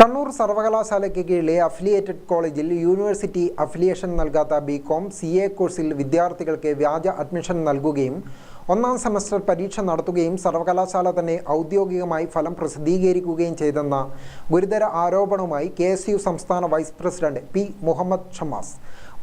കണ്ണൂർ സർവകലാശാലയ്ക്ക് കീഴിലെ അഫിലിയേറ്റഡ് കോളേജിൽ university affiliation നൽകാത്ത ബി കോം സി എ കോഴ്സിൽ വിദ്യാർത്ഥികൾക്ക് വ്യാജ അഡ്മിഷൻ നൽകുകയും ഒന്നാം സെമസ്റ്റർ പരീക്ഷ നടത്തുകയും സർവകലാശാല തന്നെ ഔദ്യോഗികമായി ഫലം പ്രസിദ്ധീകരിക്കുകയും ചെയ്തെന്ന ഗുരുതര ആരോപണവുമായി കെ എസ് യു സംസ്ഥാന vice president P Muhammad Shamas.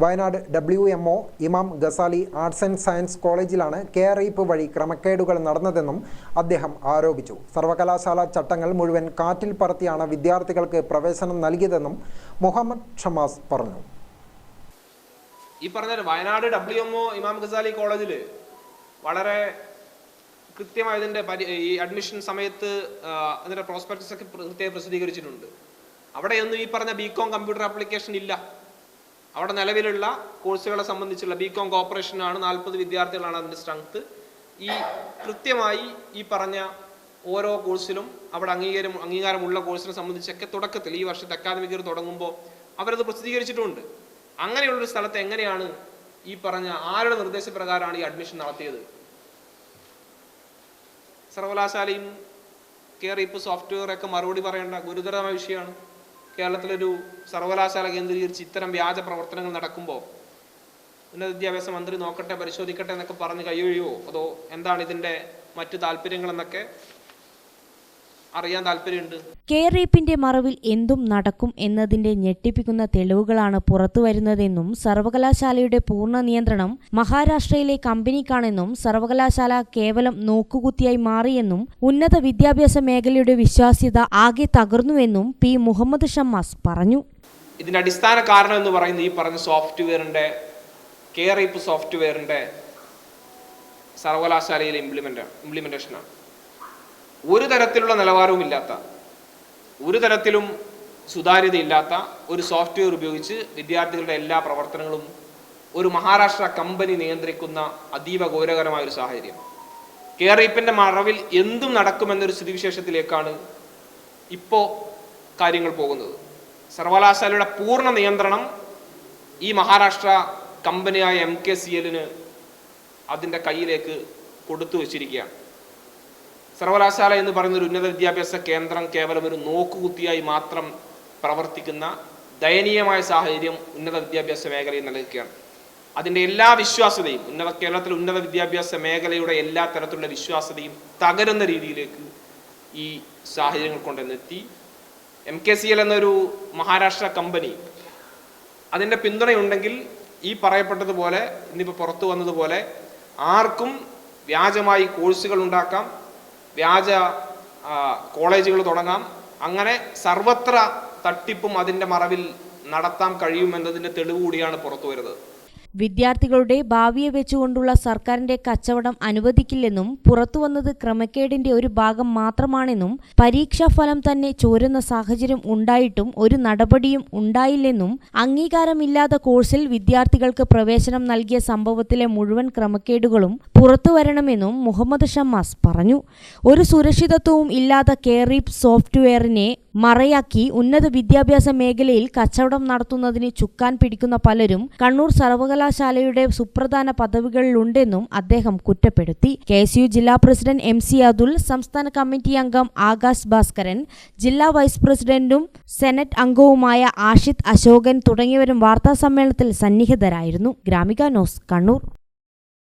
Wayanad W M O Imam Ghazali arts and science കോളേജിലാണ് കെയർ റീപ്പ് വഴി ക്രമക്കേടുകൾ നടന്നതെന്നും അദ്ദേഹം ആരോപിച്ചു. സർവകലാശാല ചട്ടങ്ങൾ മുഴുവൻ കാറ്റിൽ പറത്തിയാണ് വിദ്യാർത്ഥികൾക്ക് പ്രവേശനം നൽകിയതെന്നും മുഹമ്മദ് ഷമാസ് പറഞ്ഞു. ഈ പറഞ്ഞ Wayanad W M O Imam Ghazali കോളേജിൽ വളരെ കൃത്യമായി ഇതിന്റെ പരി- ഈ അഡ്മിഷൻ സമയത്ത് അതിന്റെ പ്രോസ്പെക്ടസ് ഒക്കെ കൃത്യമായി പ്രസിദ്ധീകരിച്ചിട്ടുണ്ട്. അവിടെയൊന്നും ഈ പറഞ്ഞ ബികോം കമ്പ്യൂട്ടർ ആപ്ലിക്കേഷൻ ഇല്ല. അവിടെ നിലവിലുള്ള കോഴ്സുകളെ സംബന്ധിച്ചുള്ള ബികോം കോപ്പറേഷൻ ആണ് നാൽപ്പത് വിദ്യാർത്ഥികളാണ് അതിന്റെ സ്ട്രെങ്ത് ഈ കൃത്യമായി ഈ പറഞ്ഞ ഓരോ കോഴ്സിലും അവിടെ അംഗീകാരം അംഗീകാരമുള്ള കോഴ്സിനെ സംബന്ധിച്ചൊക്കെ തുടക്കത്തിൽ ഈ വർഷത്തെ അക്കാദമിക് ഇയർ തുടങ്ങുമ്പോൾ അവരത് പ്രസിദ്ധീകരിച്ചിട്ടുണ്ട്. അങ്ങനെയുള്ളൊരു സ്ഥലത്ത് എങ്ങനെയാണ് ഈ പറഞ്ഞ ആരുടെ നിർദ്ദേശപ്രകാരമാണ് ഈ അഡ്മിഷൻ നടത്തിയത്? സർവകലാശാലയും കയറി ഇപ്പോൾ സോഫ്റ്റ്വെയർ ഒക്കെ മറുപടി പറയേണ്ട ഗുരുതരമായ വിഷയമാണ്. കേരളത്തിലൊരു സർവകലാശാല കേന്ദ്രീകരിച്ച് ഇത്തരം വ്യാജ പ്രവർത്തനങ്ങൾ നടക്കുമ്പോൾ ഉന്നത വിദ്യാഭ്യാസ മന്ത്രി നോക്കട്ടെ പരിശോധിക്കട്ടെ എന്നൊക്കെ പറഞ്ഞ് കൈയൊഴിയോ അതോ എന്താണ് ഇതിന്റെ മറ്റു താല്പര്യങ്ങൾ എന്നൊക്കെ അറിയാൻ താല്പര്യമുണ്ട്. കെയർ റേപ്പിന്റെ മറവിൽ എന്തും നടക്കും എന്നതിന്റെ ഞെട്ടിപ്പിക്കുന്ന തെളിവുകളാണ് പുറത്തുവരുന്നതെന്നും സർവകലാശാലയുടെ പൂർണ നിയന്ത്രണം മഹാരാഷ്ട്രയിലെ കമ്പനിക്കാണെന്നും സർവകലാശാല കേവലം നോക്കുകുത്തിയായി മാറിയെന്നും ഉന്നത വിദ്യാഭ്യാസ മേഖലയുടെ വിശ്വാസ്യത ആകെ തകർന്നുവെന്നും പി മുഹമ്മദ് ഷമ്മാസ് പറഞ്ഞു. ഇതിന്റെ അടിസ്ഥാന കാരണം എന്ന് പറയുന്നത് ഈ പറഞ്ഞ സോഫ്റ്റ്വെയറിന്റെ കെയർ ഇപ്പ് സോഫ്റ്റ്വെയറിന്റെ സർവകലാശാലയിലെ ഇംപ്ലിമെന്റ് ഇംപ്ലിമെന്റേഷനാണ് ഒരു തരത്തിലുള്ള നിലവാരവും ഇല്ലാത്ത ഒരു തരത്തിലും സുതാര്യതയില്ലാത്ത ഒരു സോഫ്റ്റ്വെയർ ഉപയോഗിച്ച് വിദ്യാർത്ഥികളുടെ എല്ലാ പ്രവർത്തനങ്ങളും ഒരു മഹാരാഷ്ട്ര കമ്പനി നിയന്ത്രിക്കുന്ന അതീവ ഗൗരവകരമായ ഒരു സാഹചര്യം. കെയർ ഇപ്പിന്റെ മറവിൽ എന്തും നടക്കുമെന്നൊരു സ്ഥിതിവിശേഷത്തിലേക്കാണ് ഇപ്പോൾ കാര്യങ്ങൾ പോകുന്നത്. സർവകലാശാലയുടെ പൂർണ നിയന്ത്രണം ഈ മഹാരാഷ്ട്ര കമ്പനിയായ എം കെ സി എല്ലിന് അതിന്റെ കയ്യിലേക്ക് കൊടുത്തു വച്ചിരിക്കുകയാണ്. സർവകലാശാല എന്ന് പറയുന്ന ഒരു ഉന്നത വിദ്യാഭ്യാസ കേന്ദ്രം കേവലം ഒരു നോക്കുകുത്തിയായി മാത്രം പ്രവർത്തിക്കുന്ന ദയനീയമായ സാഹചര്യം ഉന്നത വിദ്യാഭ്യാസ മേഖലയിൽ നിലനിൽക്കുകയാണ്. അതിന്റെ എല്ലാ വിശ്വാസ്യതയും ഉന്നത കേരളത്തിലെ ഉന്നത വിദ്യാഭ്യാസ മേഖലയുടെ എല്ലാ തരത്തിലുള്ള വിശ്വാസ്യതയും തകരുന്ന രീതിയിലേക്ക് ഈ സാഹചര്യങ്ങൾ കൊണ്ടുവന്നെത്തി എം കെ സി എൽ എന്നൊരു മഹാരാഷ്ട്ര കമ്പനി അതിന്റെ പിന്തുണയുണ്ടെങ്കിൽ ഈ പറയപ്പെട്ടതുപോലെ ഇന്നിപ്പോൾ പുറത്തു വന്നതുപോലെ ആർക്കും വ്യാജമായി കോഴ്സുകൾ ഉണ്ടാക്കാം വ്യാജ കോളേജുകൾ തുടങ്ങാം. അങ്ങനെ സർവത്ര തട്ടിപ്പും അതിന്റെ മറവിൽ നടത്താൻ കഴിയുമെന്നതിന്റെ തെളിവ് കൂടിയാണ് പുറത്തു വരുന്നത്. വിദ്യാർത്ഥികളുടെ ഭാവിയെ വെച്ചുകൊണ്ടുള്ള സർക്കാരിന്റെ കച്ചവടം അനുവദിക്കില്ലെന്നും പുറത്തുവന്നത് ക്രമക്കേടിന്റെ ഒരു ഭാഗം മാത്രമാണെന്നും പരീക്ഷാഫലം തന്നെ ചോരുന്ന സാഹചര്യം ഉണ്ടായിട്ടും ഒരു നടപടിയും ഉണ്ടായില്ലെന്നും അംഗീകാരമില്ലാത്ത കോഴ്സിൽ വിദ്യാർത്ഥികൾക്ക് പ്രവേശനം നൽകിയ സംഭവത്തിലെ മുഴുവൻ ക്രമക്കേടുകളും പുറത്തുവരണമെന്നും മുഹമ്മദ് ഷമ്മാസ് പറഞ്ഞു. ഒരു സുരക്ഷിതത്വവും ഇല്ലാത്ത കെയറീപ്പ് സോഫ്റ്റ്വെയറിനെ മറയാക്കി ഉന്നത വിദ്യാഭ്യാസ മേഖലയിൽ കച്ചവടം നടത്തുന്നതിന് ചുക്കാൻ പിടിക്കുന്ന പലരും കണ്ണൂർ സർവകലാശാലയുടെ സുപ്രധാന പദവികളിലുണ്ടെന്നും അദ്ദേഹം കുറ്റപ്പെടുത്തി. കെ ജില്ലാ പ്രസിഡന്റ് എം സി അതുൽ സംസ്ഥാന കമ്മിറ്റി അംഗം ആകാശ് ഭാസ്കരൻ ജില്ലാ വൈസ് പ്രസിഡന്റും സെനറ്റ് അംഗവുമായ ആഷിത് അശോകൻ തുടങ്ങിയവരും വാർത്താസമ്മേളനത്തിൽ സന്നിഹിതരായിരുന്നു. ഗ്രാമിക ന്യൂസ് കണ്ണൂർ.